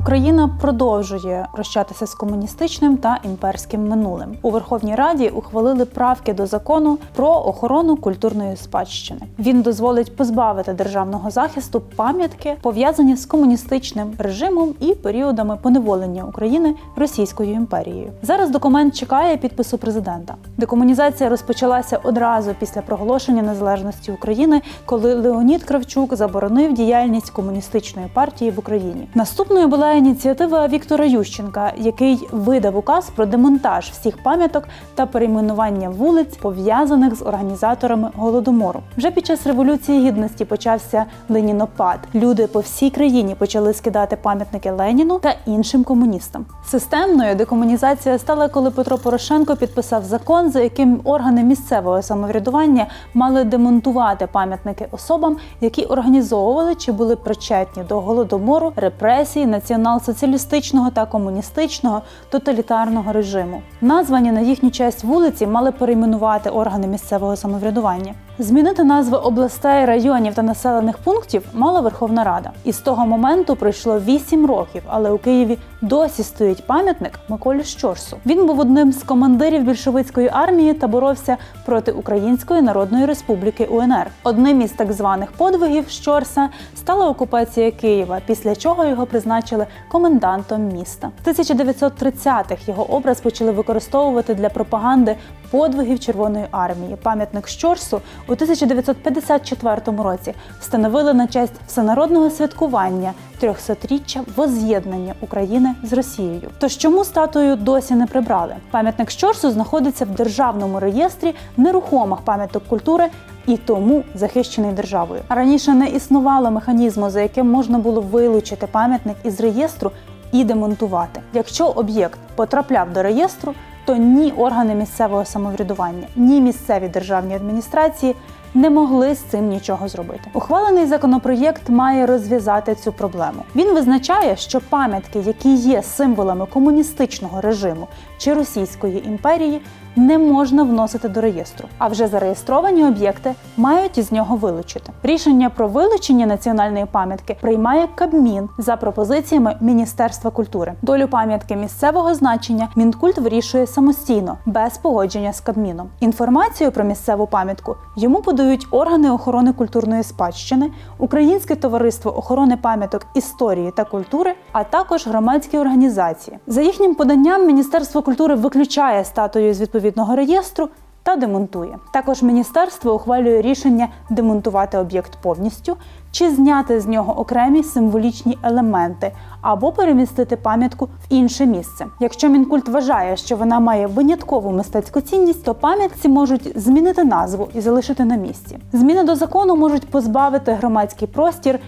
Україна продовжує прощатися з комуністичним та імперським минулим. У Верховній Раді ухвалили правки до закону про охорону культурної спадщини. Він дозволить позбавити державного захисту пам'ятки, пов'язані з комуністичним режимом і періодами поневолення України Російською імперією. Зараз документ чекає підпису президента. Декомунізація розпочалася одразу після проголошення незалежності України, коли Леонід Кравчук заборонив діяльність комуністичної партії в Україні. Наступною була ініціатива Віктора Ющенка, який видав указ про демонтаж всіх пам'яток та перейменування вулиць, пов'язаних з організаторами голодомору. Вже під час революції гідності почався ленінопад. Люди по всій країні почали скидати пам'ятники Леніну та іншим комуністам. Системною декомунізація стала, коли Петро Порошенко підписав закон, за яким органи місцевого самоврядування мали демонтувати пам'ятники особам, які організовували чи були причетні до голодомору, репресій, націонал-соціалістичного та комуністичного тоталітарного режиму. Названі на їхню честь вулиці мали перейменувати органи місцевого самоврядування. Змінити назви областей, районів та населених пунктів мала Верховна Рада. І з того моменту пройшло 8 років, але у Києві досі стоїть пам'ятник Миколі Щорсу. Він був одним з командирів більшовицької армії та боровся проти Української Народної Республіки УНР. Одним із так званих подвигів Щорса стала окупація Києва, після чого його призначили комендантом міста. З 1930-х його образ почали використовувати для пропаганди подвигів Червоної армії. Пам'ятник Щорсу у 1954 році встановили на честь всенародного святкування 300-річчя воз'єднання України з Росією. Тож чому статую досі не прибрали? Пам'ятник Щорсу знаходиться в державному реєстрі нерухомих пам'яток культури. І тому захищений державою. Раніше не існувало механізму, за яким можна було вилучити пам'ятник із реєстру і демонтувати. Якщо об'єкт потрапляв до реєстру, то ні органи місцевого самоврядування, ні місцеві державні адміністрації не могли з цим нічого зробити. Ухвалений законопроєкт має розв'язати цю проблему. Він визначає, що пам'ятки, які є символами комуністичного режиму чи Російської імперії, не можна вносити до реєстру, а вже зареєстровані об'єкти мають із нього вилучити. Рішення про вилучення національної пам'ятки приймає Кабмін за пропозиціями Міністерства культури. Долю пам'ятки місцевого значення Мінкульт вирішує самостійно, без погодження з Кабміном. Інформацію про місцеву пам'ятку йому подають органи охорони культурної спадщини, Українське товариство охорони пам'яток історії та культури, а також громадські організації. За їхнім поданням Міністерство культури виключає статую з відповідного реєстру. Та демонтує. Також міністерство ухвалює рішення демонтувати об'єкт повністю чи зняти з нього окремі символічні елементи або перемістити пам'ятку в інше місце. Якщо мінкульт вважає, що вона має виняткову мистецьку цінність, то пам'ятці можуть змінити назву і залишити на місці. Зміни до закону можуть позбавити громадський простір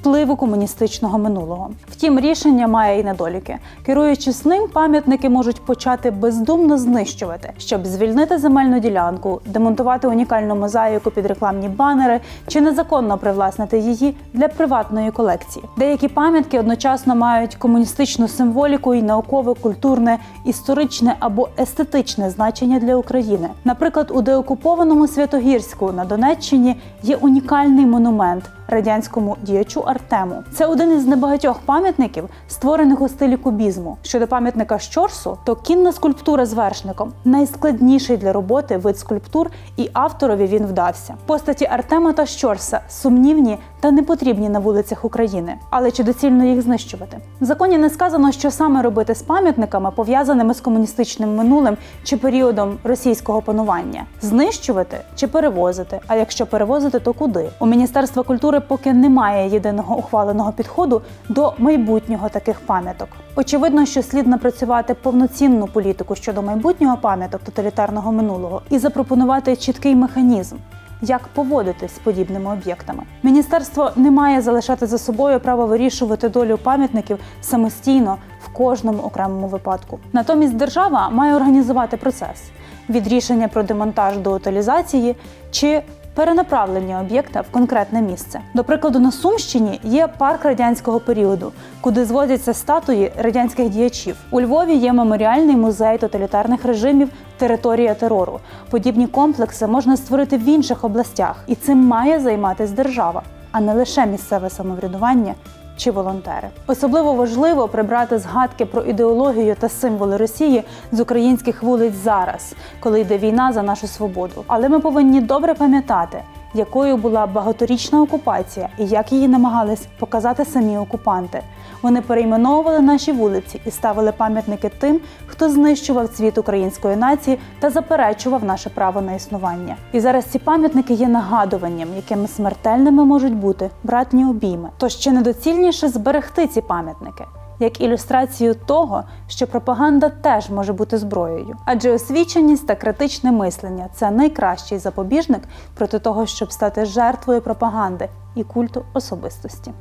впливу комуністичного минулого. Втім, рішення має і недоліки. Керуючись ним, пам'ятники можуть почати бездумно знищувати, щоб звільнити земельну ділянку, демонтувати унікальну мозаїку під рекламні банери чи незаконно привласнити її для приватної колекції. Деякі пам'ятки одночасно мають комуністичну символіку і наукове, культурне, історичне або естетичне значення для України. Наприклад, у деокупованому Святогірську на Донеччині є унікальний монумент радянському діячу Артему. Це один із небагатьох пам'ятників, створених у стилі кубізму. Щодо пам'ятника Щорсу, то кінна скульптура з вершником найскладніший для роботи вид скульптур, і авторові він вдався. Постаті Артема та Щорса сумнівні та не потрібні на вулицях України. Але чи доцільно їх знищувати? В законі не сказано, що саме робити з пам'ятниками, пов'язаними з комуністичним минулим чи періодом російського панування: знищувати чи перевозити. А якщо перевозити, то куди? У Міністерства культури поки немає єдиного ухваленого підходу до майбутнього таких пам'яток. Очевидно, що слід напрацювати повноцінну політику щодо майбутнього пам'яток тоталітарного минулого і запропонувати чіткий механізм. Як поводитись з подібними об'єктами? Міністерство не має залишати за собою право вирішувати долю пам'ятників самостійно в кожному окремому випадку. Натомість держава має організувати процес від рішення про демонтаж до утилізації чи перенаправлення об'єкта в конкретне місце. До прикладу, на Сумщині є парк радянського періоду, куди зводяться статуї радянських діячів. У Львові є меморіальний музей тоталітарних режимів Територія терору. Подібні комплекси можна створити в інших областях, і цим має займатися держава, а не лише місцеве самоврядування чи волонтери. Особливо важливо прибрати згадки про ідеологію та символи Росії з українських вулиць зараз, коли йде війна за нашу свободу. Але ми повинні добре пам'ятати, якою була багаторічна окупація і як її намагались показати самі окупанти. Вони перейменовували наші вулиці і ставили пам'ятники тим, хто знищував цвіт української нації та заперечував наше право на існування. І зараз ці пам'ятники є нагадуванням, якими смертельними можуть бути братні обійми. Тож ще недоцільніше зберегти ці пам'ятники. Як ілюстрацію того, що пропаганда теж може бути зброєю, адже освіченість та критичне мислення це найкращий запобіжник проти того, щоб стати жертвою пропаганди і культу особистості.